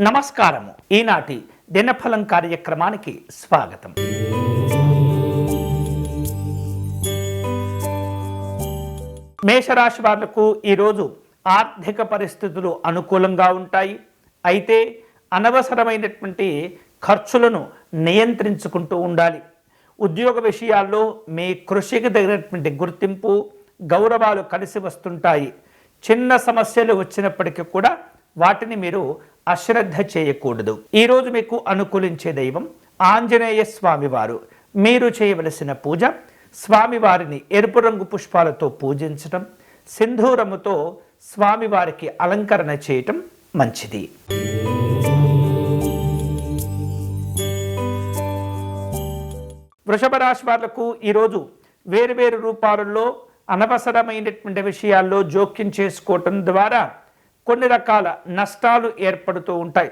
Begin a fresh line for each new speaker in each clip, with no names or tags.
నమస్కారము. ఈనాటి దినఫలం కార్యక్రమానికి స్వాగతం. మేషరాశి వాళ్ళకు ఈరోజు ఆర్థిక పరిస్థితులు అనుకూలంగా ఉంటాయి. అయితే అనవసరమైనటువంటి ఖర్చులను నియంత్రించుకుంటూ ఉండాలి. ఉద్యోగ విషయాల్లో మీ కృషికి తగినటువంటి గుర్తింపు గౌరవాలు కలిసి వస్తుంటాయి. చిన్న సమస్యలు వచ్చినప్పటికీ కూడా వాటిని మీరు అశ్రద్ధ చేయకూడదు. ఈరోజు మీకు అనుకూలించే దైవం ఆంజనేయ స్వామివారు. మీరు చేయవలసిన పూజ స్వామివారిని ఎరుపు రంగు పుష్పాలతో పూజించటం సింధూరముతో స్వామివారికి అలంకరణ చేయటం మంచిది. వృషభ రాశి వాళ్ళకు ఈరోజు వేరువేరు రూపాలలో అనవసరమైనటువంటి విషయాల్లో జోక్యం చేసుకోవటం ద్వారా కొన్ని రకాల నష్టాలు ఏర్పడుతూ ఉంటాయి.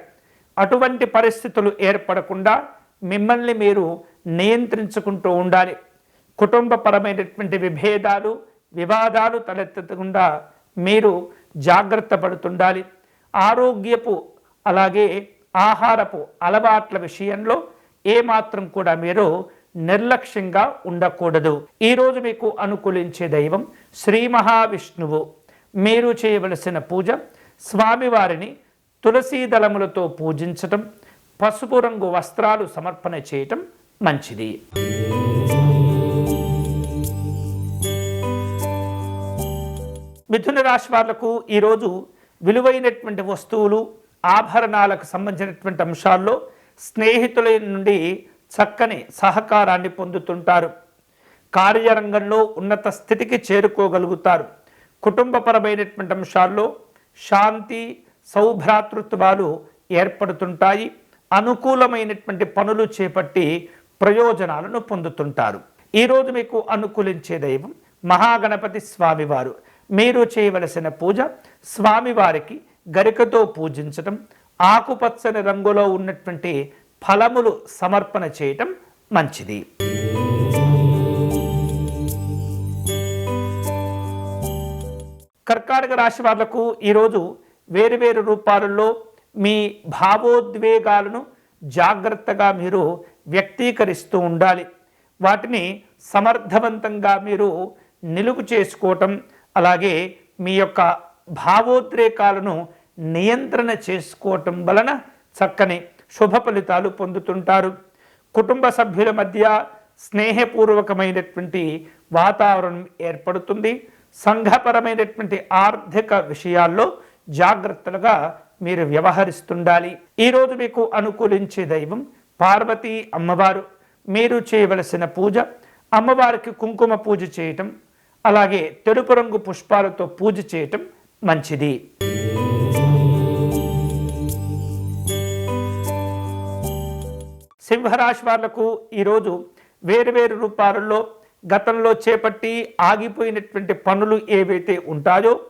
అటువంటి పరిస్థితులు ఏర్పడకుండా మిమ్మల్ని మీరు నియంత్రించుకుంటూ ఉండాలి. కుటుంబపరమైనటువంటి విభేదాలు వివాదాలు తలెత్తకుండా మీరు జాగ్రత్త పడుతుండాలి. ఆరోగ్యపు అలాగే ఆహారపు అలవాట్ల విషయంలో ఏమాత్రం కూడా మీరు నిర్లక్ష్యంగా ఉండకూడదు. ఈరోజు మీకు అనుకూలించే దైవం శ్రీ మహావిష్ణువు. మీరు చేయవలసిన పూజ స్వామివారిని తులసీ దళములతో పూజించటం పసుపు రంగు వస్త్రాలు సమర్పణ చేయటం మంచిది. మిథున రాశి వాళ్ళకు ఈరోజు విలువైనటువంటి వస్తువులు ఆభరణాలకు సంబంధించినటువంటి అంశాల్లో స్నేహితుల నుండి చక్కని సహకారాన్ని పొందుతుంటారు. కార్యరంగంలో ఉన్నత స్థితికి చేరుకోగలుగుతారు. కుటుంబపరమైనటువంటి అంశాల్లో శాంతి సౌభ్రాతృత్వాలు ఏర్పడుతుంటాయి. అనుకూలమైనటువంటి పనులు చేపట్టి ప్రయోజనాలను పొందుతుంటారు. ఈరోజు మీకు అనుకూలించే దైవం మహాగణపతి స్వామివారు. మీరు చేయవలసిన పూజ స్వామివారికి గరికతో పూజించటం ఆకుపచ్చని రంగులో ఉన్నటువంటి ఫలములు సమర్పణ చేయటం మంచిది. కర్కాటక రాశి వాళ్ళకు ఈరోజు వేరువేరు రూపాలలో మీ భావోద్వేగాలను జాగ్రత్తగా మీరు వ్యక్తీకరిస్తూ ఉండాలి. వాటిని సమర్థవంతంగా మీరు నిలుపు చేసుకోవటం అలాగే మీ యొక్క భావోద్రేకాలను నియంత్రణ చేసుకోవటం వలన చక్కని శుభ ఫలితాలు పొందుతుంటారు. కుటుంబ సభ్యుల మధ్య స్నేహపూర్వకమైనటువంటి వాతావరణం ఏర్పడుతుంది. సంఘపరమైనటువంటి ఆర్థిక విషయాల్లో జాగ్రత్తలుగా మీరు వ్యవహరిస్తుండాలి. ఈరోజు మీకు అనుకూలించే దైవం పార్వతీ అమ్మవారు. మీరు చేయవలసిన పూజ అమ్మవారికి కుంకుమ పూజ చేయటం అలాగే తెలుపు రంగు పుష్పాలతో పూజ చేయటం మంచిది. సింహరాశి వాళ్ళకు ఈరోజు వేరువేరు రూపాలలో గతంలో చేపట్టి ఆగిపోయినటువంటి పనులు ఏవైతే ఉంటాయో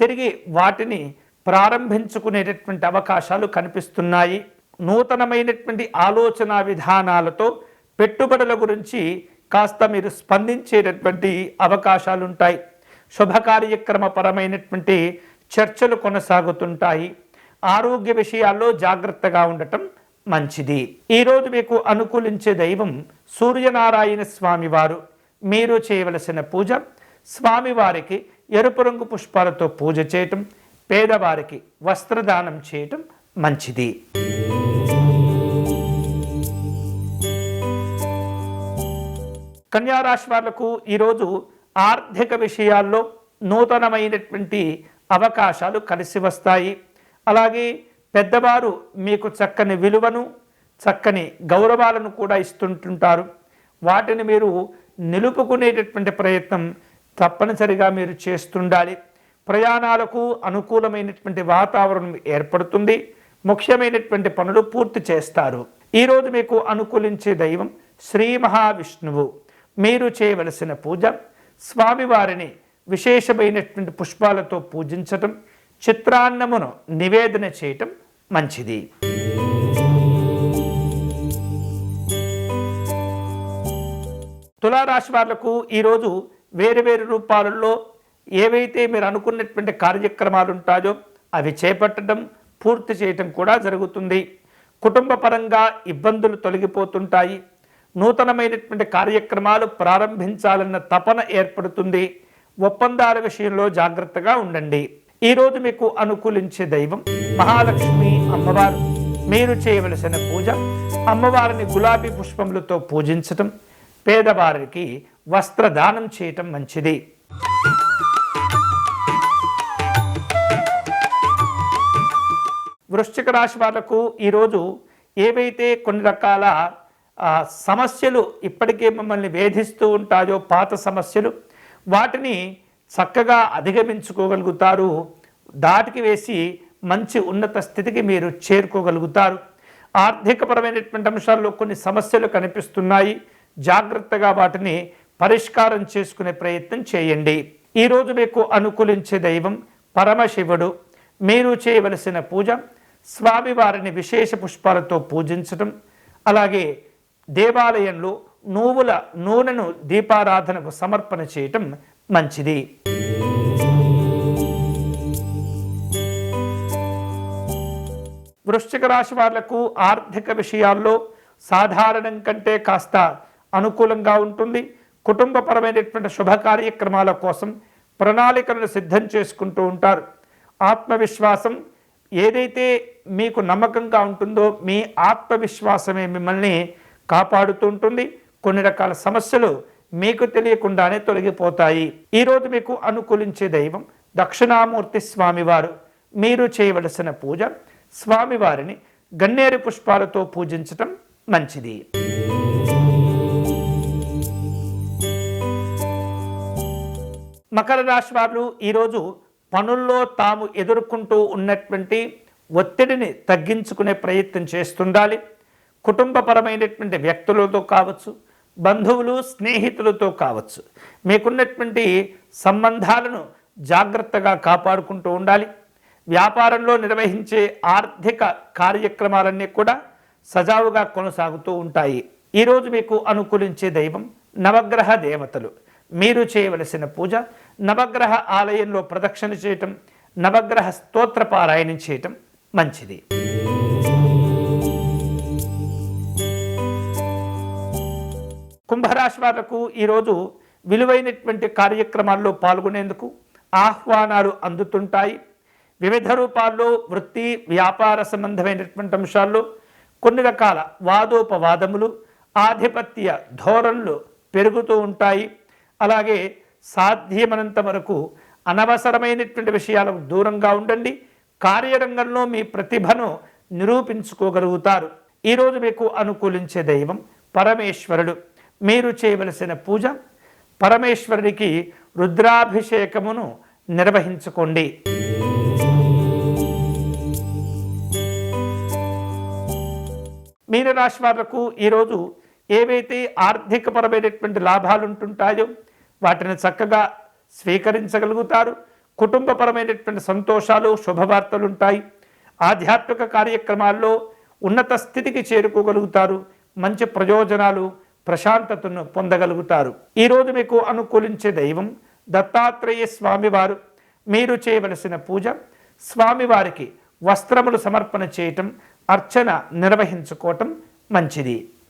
తిరిగి వాటిని ప్రారంభించుకునేటటువంటి అవకాశాలు కనిపిస్తున్నాయి. నూతనమైనటువంటి ఆలోచన విధానాలతో పెట్టుబడుల గురించి కాస్త మీరు స్పందించేటటువంటి అవకాశాలుంటాయి. శుభ పరమైనటువంటి చర్చలు కొనసాగుతుంటాయి. ఆరోగ్య విషయాల్లో జాగ్రత్తగా ఉండటం మంచిది. ఈరోజు మీకు అనుకూలించే దైవం సూర్యనారాయణ స్వామివారు. మీరు చేయవలసిన పూజ స్వామివారికి ఎరుపు రంగు పుష్పాలతో పూజ చేయటం పేదవారికి వస్త్రదానం చేయటం మంచిది. కన్యారాశి వాళ్ళకు ఈరోజు ఆర్థిక విషయాల్లో నూతనమైనటువంటి అవకాశాలు కలిసి వస్తాయి. అలాగే పెద్దవారు మీకు చక్కని విలువను చక్కని గౌరవాలను కూడా ఇస్తుంటుంటారు. వాటిని మీరు నిలుపుకునేటటువంటి ప్రయత్నం తప్పనిసరిగా మీరు చేస్తుండాలి. ప్రయాణాలకు అనుకూలమైనటువంటి వాతావరణం ఏర్పడుతుంది. ముఖ్యమైనటువంటి పనులు పూర్తి చేస్తారు. ఈరోజు మీకు అనుకూలించే దైవం శ్రీ మహావిష్ణువు. మీరు చేయవలసిన పూజ స్వామివారిని విశేషమైనటువంటి పుష్పాలతో పూజించటం చిత్రాన్నమును నివేదన చేయటం మంచిది. తులారాశి వాళ్ళకు ఈరోజు వేరు వేరు రూపాలలో ఏవైతే మీరు అనుకున్నటువంటి కార్యక్రమాలు ఉంటాయో అవి చేపట్టడం పూర్తి చేయటం కూడా జరుగుతుంది. కుటుంబ పరంగా ఇబ్బందులు తొలగిపోతుంటాయి. నూతనమైనటువంటి కార్యక్రమాలు ప్రారంభించాలన్న తపన ఏర్పడుతుంది. ఒప్పందాల విషయంలో జాగ్రత్తగా ఉండండి. ఈరోజు మీకు అనుకూలించే దైవం మహాలక్ష్మి అమ్మవారు. మీరు చేయవలసిన పూజ అమ్మవారిని గులాబీ పుష్పములతో పూజించటం పేదవారికి వస్త్రదానం చేయటం మంచిది. వృశ్చిక రాశి వాళ్ళకు ఈరోజు ఏవైతే కొన్ని రకాల సమస్యలు ఇప్పటికే మిమ్మల్ని వేధిస్తూ ఉంటాయో పాత సమస్యలు వాటిని చక్కగా అధిగమించుకోగలుగుతారు. దాటికి వేసి మంచి ఉన్నత స్థితికి మీరు చేరుకోగలుగుతారు. ఆర్థికపరమైనటువంటి అంశాల్లో కొన్ని సమస్యలు కనిపిస్తున్నాయి. జాగ్రత్తగా వాటిని పరిష్కారం చేసుకునే ప్రయత్నం చేయండి. ఈరోజు మీకు అనుకూలించే దైవం పరమశివుడు. మీరు చేయవలసిన పూజ స్వామివారిని విశేష పుష్పాలతో పూజించటం. అలాగే దేవాలయంలో నువ్వుల నూనెను దీపారాధనకు సమర్పణ చేయటం మంచిది. వృశ్చిక రాశి వాళ్ళకు ఆర్థిక విషయాల్లో సాధారణం కంటే కాస్త అనుకూలంగా ఉంటుంది. కుటుంబపరమైనటువంటి శుభ కార్యక్రమాల కోసం ప్రణాళికలను సిద్ధం చేసుకుంటూ ఉంటారు. ఆత్మవిశ్వాసం ఏదైతే మీకు నమ్మకంగా ఉంటుందో మీ ఆత్మవిశ్వాసమే మిమ్మల్ని కాపాడుతూ ఉంటుంది. కొన్ని రకాల సమస్యలు మీకు తెలియకుండానే తొలగిపోతాయి. ఈరోజు మీకు అనుకూలించే దైవం దక్షిణామూర్తి స్వామివారు. మీరు చేయవలసిన పూజ స్వామివారిని గన్నేరు పుష్పాలతో పూజించటం మంచిది. మకర రాశి వారు ఈరోజు పనుల్లో తాము ఎదుర్కొంటూ ఉన్నటువంటి ఒత్తిడిని తగ్గించుకునే ప్రయత్నం చేస్తుండాలి. కుటుంబపరమైనటువంటి వ్యక్తులతో కావచ్చు బంధువులు స్నేహితులతో కావచ్చు మీకున్నటువంటి సంబంధాలను జాగ్రత్తగా కాపాడుకుంటూ ఉండాలి. వ్యాపారంలో నిర్వహించే ఆర్థిక కార్యక్రమాలన్నీ కూడా సజావుగా కొనసాగుతూ ఉంటాయి. ఈరోజు మీకు అనుకూలించే దైవం నవగ్రహ దేవతలు. మీరు చేయవలసిన పూజ నవగ్రహ ఆలయంలో ప్రదక్షిణ చేయటం నవగ్రహ స్తోత్ర పారాయణం చేయటం మంచిది. కుంభరాశి వాళ్ళకు ఈరోజు విలువైనటువంటి కార్యక్రమాల్లో పాల్గొనేందుకు ఆహ్వానాలు అందుతుంటాయి. వివిధ రూపాల్లో వృత్తి వ్యాపార సంబంధమైనటువంటి అంశాల్లో కొన్ని రకాల వాదోపవాదములు ఆధిపత్య ధోరణులు పెరుగుతూ ఉంటాయి. అలాగే సాధ్యమైనంత వరకు అనవసరమైనటువంటి విషయాలకు దూరంగా ఉండండి. కార్యరంగంలో మీ ప్రతిభను నిరూపించుకోగలుగుతారు. ఈరోజు మీకు అనుకూలించే దైవం పరమేశ్వరుడు. మీరు చేయవలసిన పూజ పరమేశ్వరుడికి రుద్రాభిషేకమును నిర్వహించుకోండి. మీనరాశి వాళ్ళకు ఈరోజు ఏవైతే ఆర్థికపరమైనటువంటి లాభాలు ఉంటుంటాయో వాటిని చక్కగా స్వీకరించగలుగుతారు. కుటుంబపరమైనటువంటి సంతోషాలు శుభవార్తలు ఉంటాయి ఆధ్యాత్మిక కార్యక్రమాల్లో ఉన్నత స్థితికి చేరుకోగలుగుతారు. మంచి ప్రయోజనాలు ప్రశాంతతను పొందగలుగుతారు. ఈరోజు మీకు అనుకూలించే దైవం దత్తాత్రేయ స్వామివారు. మీరు చేయవలసిన పూజ స్వామివారికి వస్త్రములు సమర్పణ చేయటం అర్చన నిర్వహించుకోవటం మంచిది.